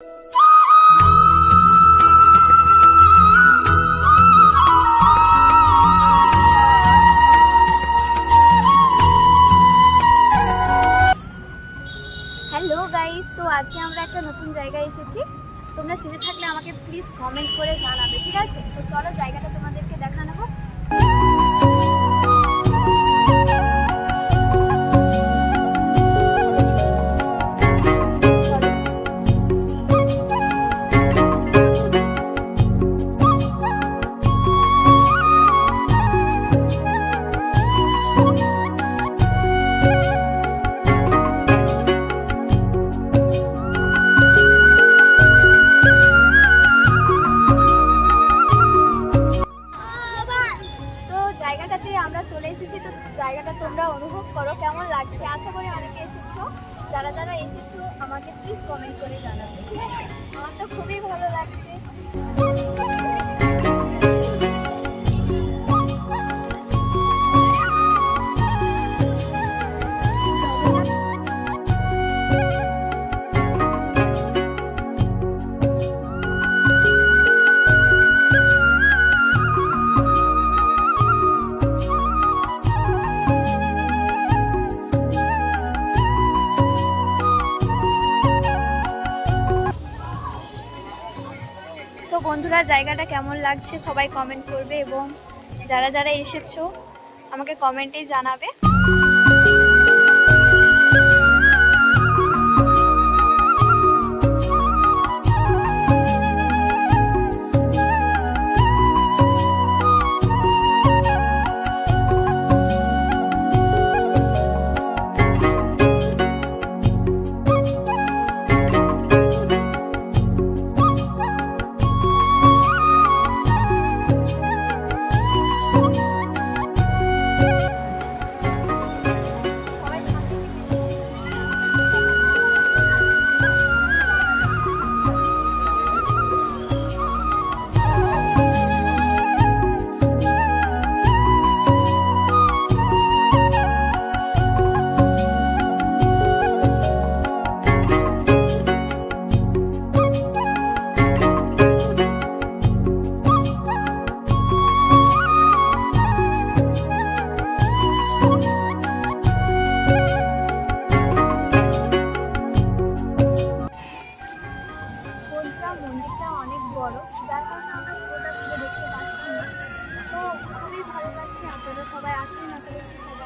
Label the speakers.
Speaker 1: Hello guys তো আজকে আমরা একটা নতুন জায়গায় এসেছি। তোমরা চিনে থাকলে আমাকে প্লিজ কমেন্ট করে জানাবে, ঠিক আছে? তো চলো জায়গাটা তোমাদেরকে চলে এসেছি, তো জায়গাটা তোমরা অনুভব করো কেমন লাগছে। আশা করি অনেকে এসেছ। যারা যারা এসেছ, আমাকে প্লিজ কমেন্ট করে জানাবে, ঠিক আছে? আমার তো খুবই ভালো লাগছে। বন্ধুরা জায়গাটা কেমন লাগছে সবাই কমেন্ট করবে এবং যারা যারা এসেছ আমাকে কমেন্টেই জানাবে। Yeah.